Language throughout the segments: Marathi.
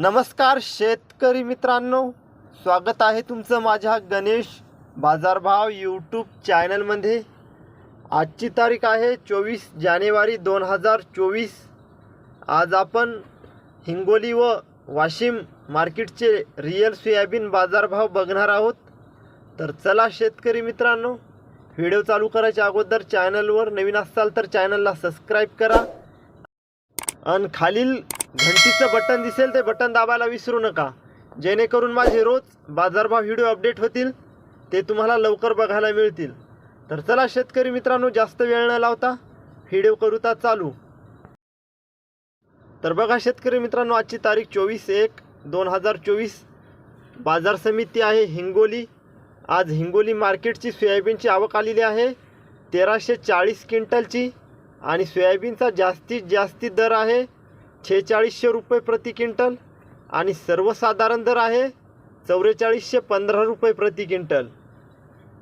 नमस्कार शेतकरी मित्रांनो स्वागत आहे तुमचं माझ्या गणेश बाजारभाव यूट्यूब चॅनलमध्ये. आजची तारीख आहे चोवीस जानेवारी दोन हजार चोवीस. आज आपण हिंगोली व वाशिम मार्केटचे रिअल सोयाबीन बाजारभाव बघणार आहोत. तर चला शेतकरी मित्रांनो व्हिडिओ चालू करायच्या अगोदर चॅनलवर नवीन असाल तर चॅनलला सबस्क्राईब करा. आणि खालील घंटीचं बटन दिसेल ते बटन दाबायला विसरू नका. जेणेकरून माझे रोज बाजारभाव व्हिडिओ अपडेट होतील ते तुम्हाला लवकर बघायला मिळतील. तर चला शेतकरी मित्रांनो जास्त वेळ न लावता व्हिडिओ करूता चालू. तर बघा शेतकरी मित्रांनो आजची तारीख चोवीस एक दोन हजार चोवीस. बाजार समिती आहे हिंगोली. आज हिंगोली मार्केटची सोयाबीनची आवक आलेली आहे. तेराशे चाळीस क्विंटलची आणि सोयाबीनचा जास्तीत जास्ती दर आहे. छेचाळीसशे रुपये प्रति क्विंटल आणि सर्वसाधारण दर आहे चौवेचाळीसशे पंधरा रुपये प्रति क्विंटल.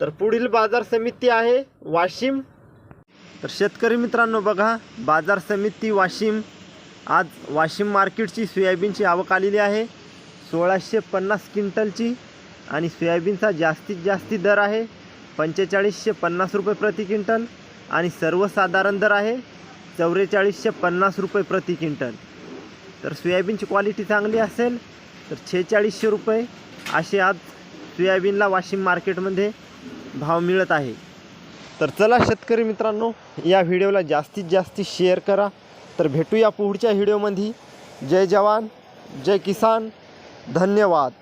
तर पुढील बाजार समिती आहे वाशिम. तर शेतकरी मित्रांनो बघा बाजार समिती वाशिम. आज वाशिम मार्केटची सोयाबीनची आवक आलेली आहे. सोळाशे पन्नास क्विंटलची आणि सोयाबीनचा जास्तीत जास्ती दर आहे पंचेचाळीसशे पन्नास रुपये प्रति क्विंटल आणि सर्वसाधारण दर आहे चौवेचाळीसशे पन्नास रुपये प्रति क्विंटल. तर सोयाबीनची क्वालिटी चांगली असेल तर छेचाळीसशे रुपये असे आज सोयाबीनला वाशिम मार्केटमध्ये भाव मिळत आहे. तर चला शेतकरी मित्रांनो या व्हिडिओला जास्तीत जास्त शेअर करा. तर भेटूया पुढच्या व्हिडिओमध्ये. जय जवान जय किसान धन्यवाद.